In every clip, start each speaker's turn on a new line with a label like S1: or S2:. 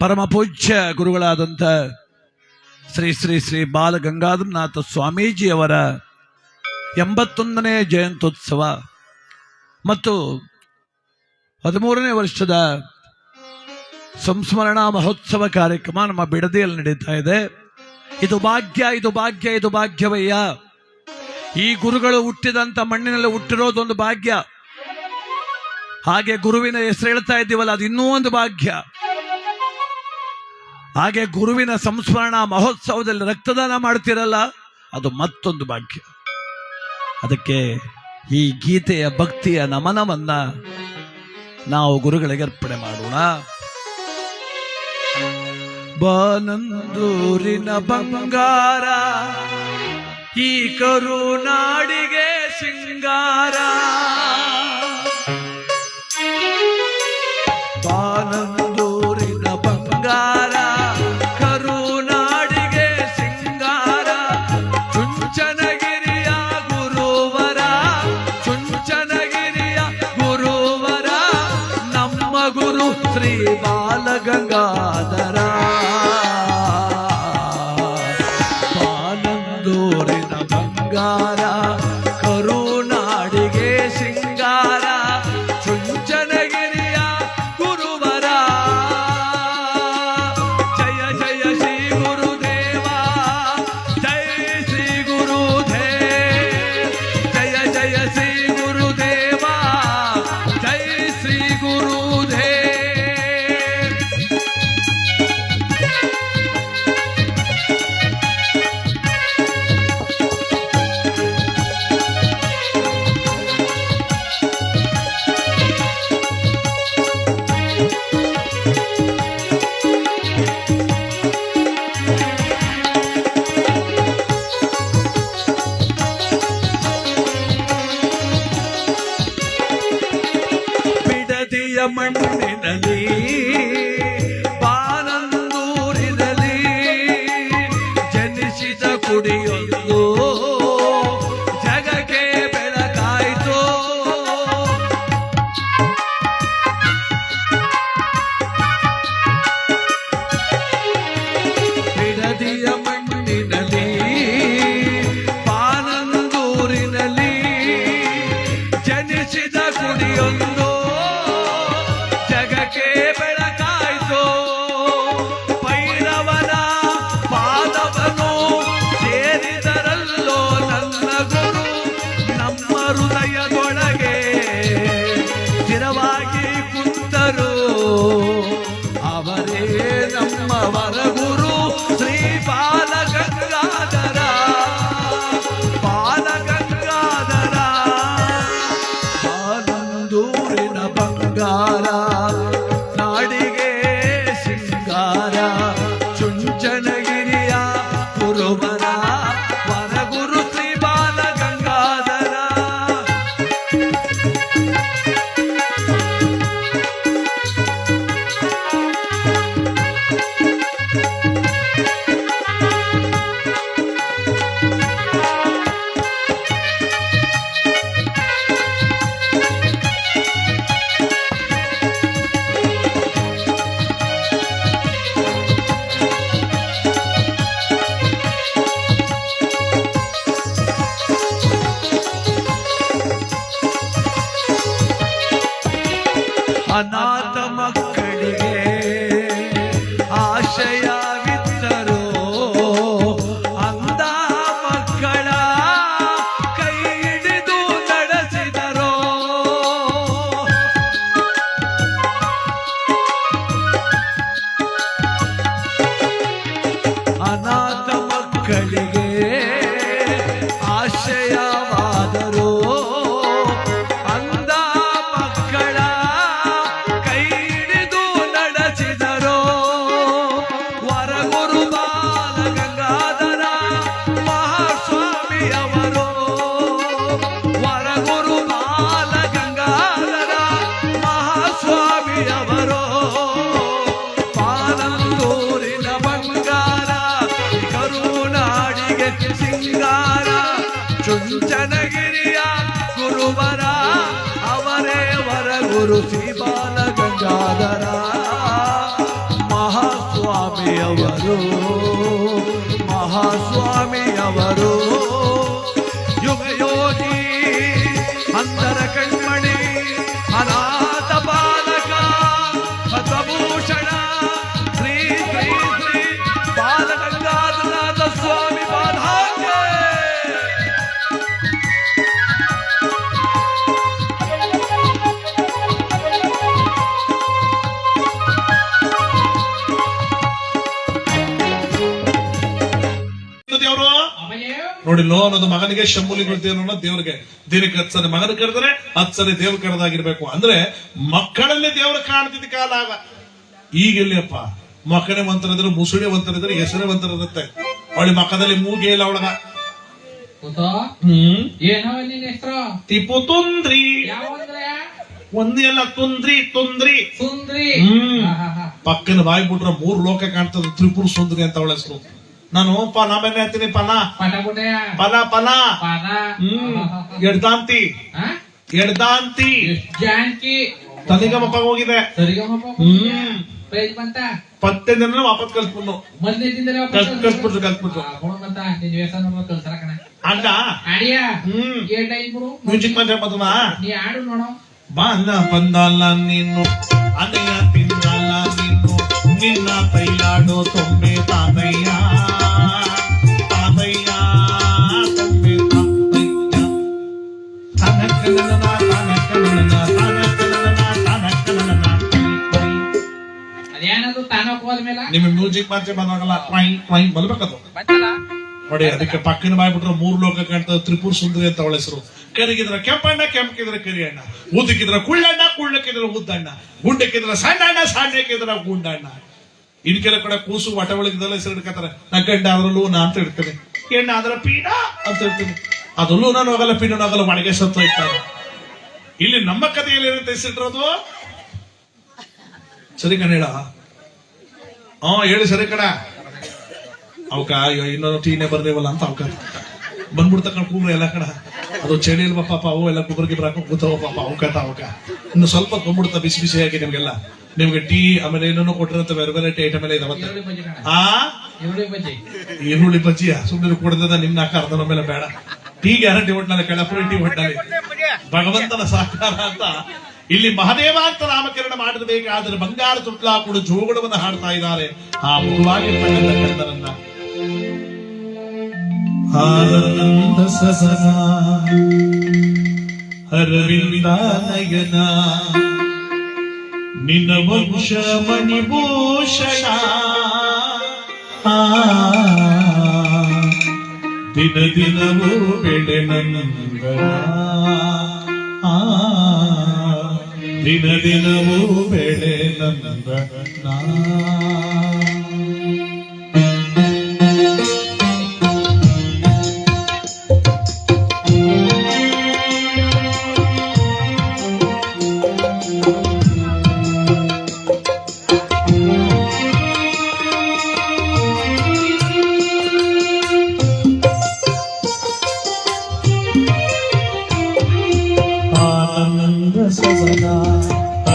S1: ಪರಮ ಪೂಜ್ಯ ಗುರುಗಳಾದಂಥ ಶ್ರೀ ಶ್ರೀ ಶ್ರೀ ಬಾಲಗಂಗಾಧರನಾಥ ಸ್ವಾಮೀಜಿಯವರ ಎಂಬತ್ತೊಂದನೇ ಜಯಂತ್ಯೋತ್ಸವ ಮತ್ತು ಹದಿಮೂರನೇ ವರ್ಷದ ಸಂಸ್ಮರಣಾ ಮಹೋತ್ಸವ ಕಾರ್ಯಕ್ರಮ ನಮ್ಮ ಬಿಡದಿಯಲ್ಲಿ ನಡೀತಾ ಇದೆ. ಇದು ಭಾಗ್ಯ ಇದು ಭಾಗ್ಯ, ಇದು ಭಾಗ್ಯವಯ್ಯ. ಈ ಗುರುಗಳು ಹುಟ್ಟಿದಂತ ಮಣ್ಣಿನಲ್ಲಿ ಹುಟ್ಟಿರೋದೊಂದು ಭಾಗ್ಯ. ಹಾಗೆ ಗುರುವಿನ ಹೆಸರು ಹೇಳ್ತಾ ಇದ್ದೀವಲ್ಲ, ಅದು ಇನ್ನೂ ಒಂದು ಭಾಗ್ಯ. ಹಾಗೆ ಗುರುವಿನ ಸಂಸ್ಮರಣಾ ಮಹೋತ್ಸವದಲ್ಲಿ ರಕ್ತದಾನ ಮಾಡ್ತಿರಲ್ಲ, ಅದು ಮತ್ತೊಂದು ಭಾಗ್ಯ. ಅದಕ್ಕೆ ಈ ಗೀತೆಯ ಭಕ್ತಿಯ ನಮನವನ್ನ ನಾವು ಗುರುಗಳಿಗೆ ಅರ್ಪಣೆ ಮಾಡೋಣ. ಬಾನಂದೂರಿನ ಬಂಗಾರ, ಈ ಕರುನಾಡಿಗೆ ಸಿಂಗಾರ. ಗುರು ಶ್ರೀ ಜನಿಸಿದ
S2: রসিবা ಲೋ ಅನ್ನೋದು ಮಗನಿಗೆ ಶಂಭುಲಿ ಅನ್ನೋ ದೇವ್ರಿಗೆ ದಿನಕ್ಕೆ ಹತ್ತು ಸರಿ ಮಗನ ಕರೆದ್ರೆ ಹತ್ತು ಸರಿ ದೇವ್ರ ಕರೆದಾಗಿರ್ಬೇಕು. ಅಂದ್ರೆ ಮಕ್ಕಳಲ್ಲಿ ದೇವ್ರ ಕಾಣ್ತಿದ್ದ ಕಾಲ ಆಗ. ಈಗಿಲ್ಲಪ್ಪ ಮಕ್ಕಳೇ ಒಂಥರದ್ರೆ ಮುಸುಳೆ ಒಂಥರದ್ರೆ ಹೆಸರೇ ಒಂಥರದತ್ತೆ ಅವಳಿ ಮಕ್ಕದಲ್ಲಿ ಮೂಗೇ ಇಲ್ಲ ಅವಳಗ. ತಿಪ್ಪು ತುಂದ್ರಿ.
S3: ಯಾವಂದ್ರೆ
S2: ಒಂದೇ ಎಲ್ಲ ತುಂದ್ರಿ ತುಂದ್ರಿ.
S3: ಸುಂದ್ರಿ
S2: ಹ್ಮ್. ಪಕ್ಕನ ಬಾಯಿ ಮೂರು ಮೂರ್ ಲೋಕ ಕಾಣ್ತದ ತ್ರಿಪುರ ಸುಂದ್ರಿ ಅಂತ ಅವಳ ಹೆಸರು. ನಾನು ಪನ ಮನೆ ಹತ್ತೀನಿ ಪನ. ಪನ ಪನ ಹ್ಮ್. ಎಡ್ದಾಂತಿ? ಎಡ್ದಾಂತಿ.
S3: ಎಷ್ಟ್ ಜಾನ್ಕಿ.
S2: ತನಿಗಮಪ್ಪ ಹೋಗಿದೆ. ಹ್ಮ್. ಪತ್ತೆ ದಿನ ವಾಪಸ್ ಕಲ್ಸ್ಬಿಟ್ಟು
S3: ಮೊದಲನೇ ದಿನದಲ್ಲೇ ವಾಪಸ್ ಕಲ್ಸ್ಬಿಟ್ರು ಕಲ್ಸ್ಬಿಟ್ರು ಮತ್ತ ನಿನ್ ನೋಡ್ಬೇಕು ಕಣ. ಆಡಿಯಾ?
S2: ಹ್ಮ್.
S3: ಏಟ್
S2: ಮ್ಯೂಸಿಕ್ ಮಾತ್ರ ಬಂದನಾ
S3: ನೀ. ಆಡು ನೋಡು.
S2: ಅಲ್ಲ ಬಂದಲ್ಲ ನೀನು. ಅನೆಯ ತಿನ್ನಲ್ಲ ನೀನು. ನಿನ್ನ ಕೈಲಾಡೋ ತೊಂಬೆ ತಾತಯ್ಯ ತಾತಯ್ಯ ತೊಂಬೆ ತಾತಯ್ಯ ತನಕನನ ತನಕನನ ತನಕನನ ತನಕನನ
S3: ಅದೇನದು ತಾನೋಕ್ ಹೋದ್ಮೇಲೆ?
S2: ನಿಮಗೆ ಮ್ಯೂಸಿಕ್ ಮಾತ್ರ ಬಂದಾಗಲ್ಲ ಟ್ರೈ ಟ್ರೈ ಬಲ್ಬೇಕದು
S3: ಬಂತಲ್ಲ?
S2: ನೋಡಿ, ಅದಕ್ಕೆ ಪಕ್ಕನ ಬಾಯ್ಬಿಟ್ರೆ ಮೂರು ಲೋಕ ಕಾಣ್ತದೆ, ತ್ರಿಪುರ ಸುಂದರಿ ಅಂತ ಅವಳ ಹೆಸರು. ಕರಿಗಿದ್ರೆ ಕೆಂಪಣ್ಣ ಕೆಂಪಕಿದ್ರೆ ಕರಿಯಣ್ಣ. ಊದಕ್ಕಿದ್ರೆ ಕುಳ್ಳಣ್ಣ, ಕುಳ್ಳಕ್ಕಿದ್ರೆ ಉದ್ದಣ್ಣ. ಗುಂಡಕ್ಕಿದ್ರೆ ಸಣ್ಣ ಅಣ್ಣ ಸಣ್ಣಕ್ಕಿದ್ರೆ ಗುಂಡಣ್ಣ. ಇನ್ ಕಡೆ ಕೂಸು ಒಳಗಿದೆಲ್ಲ ಹೆಸರು ಇಡ್ಕತಾರೆ ನಾ ಗಂಡ ಆದ್ರೆ ಲೂನ ಅಂತ ಇಡ್ತೇನೆ. ಎಣ್ಣ ಆದ್ರೆ ಪೀಡ ಅಂತ ಇರ್ತೀನಿ ಅದು ನಾನು ಹೋಗಲ್ಲ ಪೀಡನ ಹೋಗಲ್ಲ ಒಣಗೆ ಸತ್ತು ಇರ್ತಾರೆ ಇಲ್ಲಿ ನಮ್ಮ ಕಥೆಯಲ್ಲಿ ಏನಂತ ಹೆಸರಿಟ್ಟಿರೋದು ಸರಿ ಕಣ ಹೇಳ ಹೇಳಿ ಸರಿ ಕಣ. ಅವಕ ಅಯ್ಯೋ ಇನ್ನೊಂದು ಟೀನೇ ಬರ್ದೇವಲ್ಲ ಅಂತ ಅವಕ. ಬಂದ್ಬಿಡ್ತಕ್ಕಂಥ ಕೂಗ್ರೆ ಎಲ್ಲ ಕಡೆ ಅದು ಚಳಿ ಇಲ್ವ ಪಾಪ ಅವು ಎಲ್ಲ ಕುಬ್ರಿಗೆ ಹಾಕೊಂಡು ಕೂತವ ಪಾಪ ಅವಕ ಅವಕ. ಇನ್ನು ಸ್ವಲ್ಪ ಬಂದ್ಬಿಡ್ತಾ ಬಿಸಿ ಬಿಸಿ ಆಗಿ ನಿಮ್ಗೆಲ್ಲ. ನಿಮ್ಗೆ ಟೀ ಆಮೇಲೆ ಏನೇನೋ ಕೊಟ್ಟಿರಂತ ಬೇರೆ ಬೇರೆ ಐಟಮ್ ಎಲ್ಲ
S3: ಕಣ
S2: ಆ?
S3: ಈರುಳ್ಳಿ ಬಜ್ಜಿ.
S2: ಬಜ್ಜಿಯ? ಸುಮ್ಮನೆ ಕುಡ್ದದ ನಿನ್ನ ಆಕಾರ ಅರ್ಧ ಮೇಲೆ ಬೇಡ. ಟೀ ಗ್ಯಾರಂಟಿ ಒಟ್ಟಿನಲ್ಲಿ ಕೆಳಪುರಿ ಟೀ ಒಟ್ಟಿನಲ್ಲಿ ಭಗವಂತನ ಸಾಕಾರ ಅಂತ. ಇಲ್ಲಿ ಮಹದೇವ ಅಂತ ನಾಮಕರಣ ಮಾಡಿರಬೇಕಾದ್ರೆ ಬಂಗಾರ ತುಟ್ಲಾ ಕೂಡ ಜೋಗುಡವನ್ನು ಹಾಡ್ತಾ ಇದ್ದಾರೆ. ಆ ಕಂದರನ್ನ ಆನಂದ ಸಸನ ಅರವಿಂದ ನಯನ ನಿನ್ನ ವಂಶ ಮಣಿಭೂಷಣ ಆ, ದಿನ ದಿನವೂ ಬೆಳೆ ನಂದನ ಆ, ದಿನ ದಿನವೂ ಬೆಳೆ ನಂದನ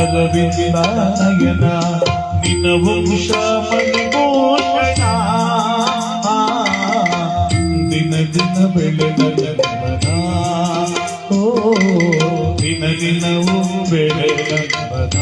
S2: ಅರವಿಂದ ನಯನ ನಿನ್ನ ವಂಶ ಮನಿಗೋಷಣ ದಿನ ದಿನ ಬೆಳೆದ ಓ ದಿನ ದಿನವೂ ಬೆಳೆದ ನಮನ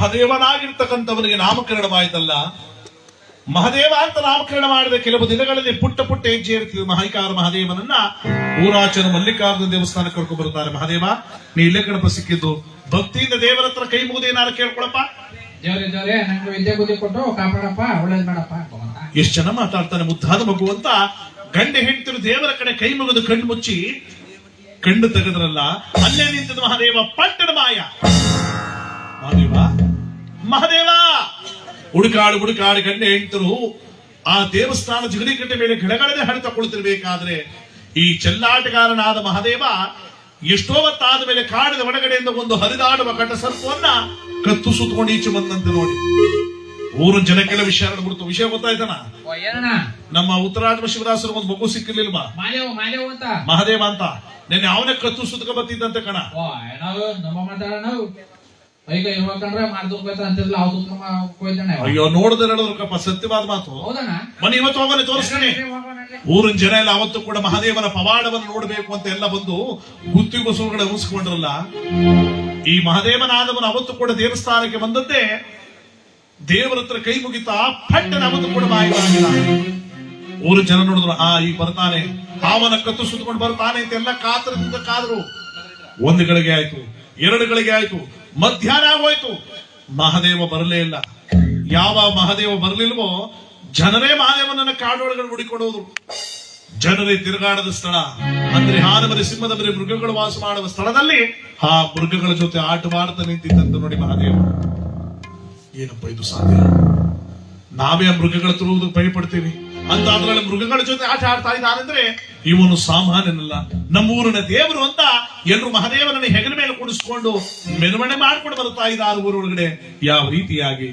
S2: ಮಹದೇವನಾಗಿರ್ತಕ್ಕಂಥವನಿಗೆ ನಾಮಕರಣವಾಯ್ತಲ್ಲ. ಮಹದೇವ ಅಂತ ನಾಮಕರಣ ಮಾಡಿದ ಕೆಲವು ದಿನಗಳಲ್ಲಿ ಪುಟ್ಟ ಪುಟ್ಟ ಹೆಜ್ಜೆ ಇರ್ತಿದ್ರು ಮಹಿಕಾರ ಮಹದೇವನನ್ನ ಊರಾಚನ ಮಲ್ಲಿಕಾರ್ಜುನ ದೇವಸ್ಥಾನಕ್ಕೆ ಕರ್ಕೊಂಡು ಬರ್ತಾರೆ ಮಹದೇವ ನೀ ಇಲ್ಲೇ ಗಣಪ ಸಿಕ್ಕಿದ್ದು. ಭಕ್ತಿಯಿಂದ ದೇವರ ಹತ್ರ ಕೈ ಮುಗಿದು ಏನಾದ್ರು ಕೇಳ್ಕೊಳಪ್ಪ.
S3: ಎಷ್ಟ್ ಜೋರೆ ನಂಗೆ ವಿದ್ಯೆ ಬುದ್ಧಿ ಕೊಟ್ಟು ಕಾಪಾಡಪ್ಪ ಒಳ್ಳೇದ್ ಮಾಡಪ್ಪ ಭಗವಂತ
S2: ಎಷ್ಟು ಜನ ಮಾತಾಡ್ತಾನೆ ಮುದ್ದಾದ ಮಗು ಅಂತ. ಗಂಡ ಹೆಂಡತಿರು ದೇವರ ಕಡೆ ಕೈ ಮುಗಿದು ಕಣ್ಣು ಮುಚ್ಚಿ ಕಣ್ಣು ತೆಗೆದ್ರಲ್ಲ. ಅಲ್ಲೇ ನಿಂತಿದ್ದ ಮಹಾದೇವ ಪಟ್ಟಣ ಮಾಯ. ಮಹಾದೇವ ಮಹಾದೇವ! ಹುಡುಕಾಡು ಹುಡುಕಾಡು ಗಂಡ ಹೆಂಡತರು ಆ ದೇವಸ್ಥಾನ ಜಗಡಿಕಟ್ಟೆ ಮೇಲೆ ಗಿಡಗಳನ್ನೇ ಹಣ ತಗೊಳ್ತಿರ್ಬೇಕಾದ್ರೆ ಈ ಚೆಲ್ಲಾಟಗಾರನಾದ ಮಹಾದೇವ ಎಷ್ಟೋ ಹೊತ್ತಾದ ಮೇಲೆ ಕಾಡಿದ ಒಳಗಡೆಯಿಂದ ಒಂದು ಹರಿದಾಡುವ ಕಟ್ಟ ಸರ್ಪವನ್ನ ಕತ್ತು ಸುತ್ತಕೊಂಡು ಈಚೆ ಬಂದಂತೆ ನೋಡಿ. ಊರು ಜನಕ್ಕೆಲ್ಲ ವಿಷಯ ಬಿಡ್ತು ವಿಷಯ ಗೊತ್ತಾಯ್ತಾನ ನಮ್ಮ ಉತ್ತರಾಜ ಶಿವದಾಸರು ಒಂದು ಮಗು ಸಿಕ್ಕಿರ್ಲಿಲ್ವಾ? ಮಹಾದೇವ ಅಂತ. ನೆನ್ನೆ ಅವನೇ ಕತ್ತು ಸುತ್ತಕ ಬತ್ತಿದ್ದಂತೆ ಕಣ.
S3: ಈಗ ಇರ್ಬೇಕಂದ್ರೆ
S2: ಅಯ್ಯೋ ನೋಡಿದ್ರೆ ಸತ್ಯವಾದ ಮಾತು.
S3: ಹೌದಣ್ಣ.
S2: ಮನೆ ಇವತ್ತು ಹೋಗೋಣ ತೋರಿಸ್ತೀನಿ. ಊರಿನ ಜನ ಎಲ್ಲ ಅವತ್ತು ಕೂಡ ಮಹಾದೇವನ ಪವಾಡವನ್ನು ನೋಡಬೇಕು ಅಂತ ಎಲ್ಲ ಬಂದು ಗುತ್ತಿ ಬಸವಗಳ ಉಳಿಸ್ಕೊಂಡ್ರಲ್ಲ ಈ ಮಹಾದೇವನಾದವನು ಅವತ್ತು ಕೂಡ ದೇವಸ್ಥಾನಕ್ಕೆ ಬಂದದ್ದೇ ದೇವರ ಹತ್ರ ಕೈ ಮುಗಿತಾ ಪಟ್ಟನ ಅವತ್ತು ಕೂಡ ಮಾಹಿತಿ ಊರು ಜನ ನೋಡಿದ್ರು ಆ ಈ ಬರ್ತಾನೆ. ಅವನ ಕತ್ತು ಸುತ್ತಕೊಂಡು ಬರ್ತಾನೆ ಅಂತ ಎಲ್ಲ ಕಾತರದಿಂದ ಕಾದ್ರು. ಒಂದು ಗಳಿಗೆ ಆಯ್ತು. ಎರಡು ಗಳಿಗೆ ಆಯ್ತು. ಮಧ್ಯಾಹ್ನ ಆಗೋಯ್ತು. ಮಹಾದೇವ ಬರಲೇ ಇಲ್ಲ. ಯಾವ ಮಹಾದೇವ ಬರಲಿಲ್ವೋ, ಜನರೇ ಮಹಾದೇವನನ್ನ ಕಾಡೊಳಗಡೆ ಹುಡಿಕೊಂಡು ಹೋದ್ರು ಜನರೇ ತಿರುಗಾಡದ ಸ್ಥಳ. ಅಂದ್ರೆ ಹಾನಮರಿ ಸಿಂಹದ ಬರಿ ಮೃಗಗಳು ವಾಸ ಮಾಡುವ ಸ್ಥಳದಲ್ಲಿ ಆ ಮೃಗಗಳ ಜೊತೆ ಆಟವಾಡ್ತಾ ನಿಂತಿದ್ದಂತ ನೋಡಿ ಮಹಾದೇವ. ಏನಪ್ಪ ಇದು ಸಾಧ್ಯ? ನಾವೇ ಆ ಮೃಗಗಳ ತಿರುವುದಕ್ಕೆ ಭಯಪಡ್ತೀವಿ. ಅಂತ ಅದ್ರಲ್ಲಿ ಮೃಗಗಳ ಜೊತೆ ಆಟ ಆಡ್ತಾ ಇದ್ದಾನಂದ್ರೆ, ಇವನು ಸಾಮಾನ್ಯನಲ್ಲ. ನಮ್ಮೂರಿನ ದೇವರು ಅಂತ ಎಲ್ಲರೂ ಮಹಾದೇವನನ್ನು ಹೆಗಲ ಮೇಲೆ ಕುಡಿಸ್ಕೊಂಡು ಮೆರವಣೆ ಮಾಡ್ಕೊಂಡು ಬರ್ತಾ ಇದ್ದಾರೆ ಊರೊಳಗಡೆ. ಯಾವ ರೀತಿಯಾಗಿ?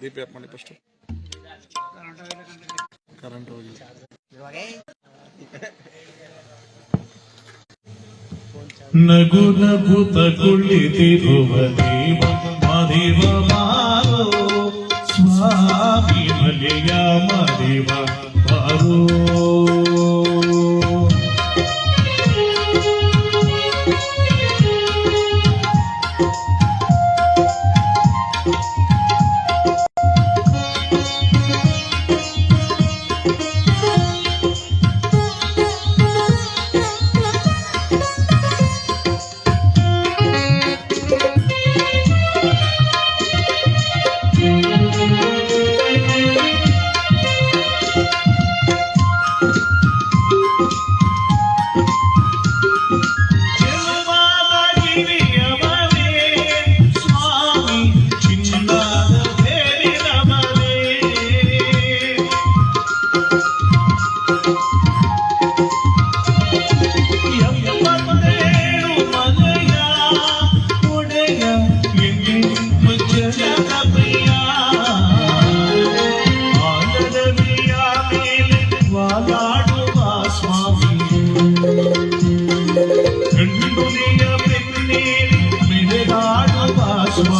S2: ದೀಪ ಆಫ್ ಮಾಡಿ ಫಸ್ಟ್ ಕರೆಂಟ್ ಹೋಗಿಲ್ಲ ನಗು ನಗು ತಗೊಳ್ಳಿತಿರುವ ದೇವ ಮದೇವ ಮಾರೋ ಸ್ವಾಮಿ ಮಲೆಯ ಮದೇವ ಬಾರೋ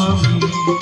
S2: আমি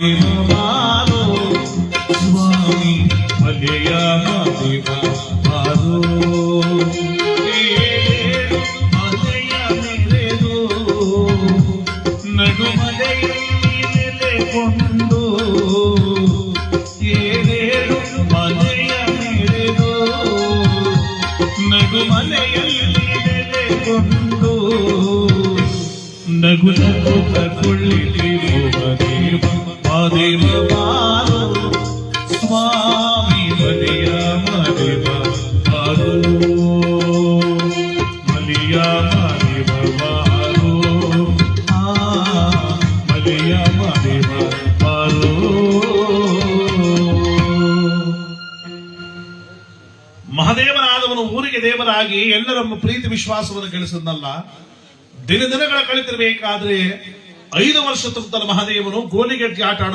S2: Amen. ನಗು ನಗು ಕೊಳ್ಳಿರುವ ದೇವ ಮಾದೇವ ಬಾರೋ ಸ್ವಾಮಿ ಮಲಿಯ ಮದೇವ ಬಾರೋ ಮಲಿಯ ಮದೇವ ಆ ಮಲಿಯ ಮದೇವ ಬಾರೋ ಮಹದೇವನಾದವನು ಊರಿಗೆ ದೇವರಾಗಿ ಎಲ್ಲರಮ್ಮ ಪ್ರೀತಿ ವಿಶ್ವಾಸವನ್ನು ಗಳಿಸಿದ್ನಲ್ಲ. ದಿನ ದಿನಗಳ ಕಳೆದಿರಬೇಕಾದ್ರೆ ಐದು ವರ್ಷ ತುಂಬ ಮಹಾದೇವನು ಗೋಲಿಗೆಟ್ಟಿ ಆಟ ಆಡ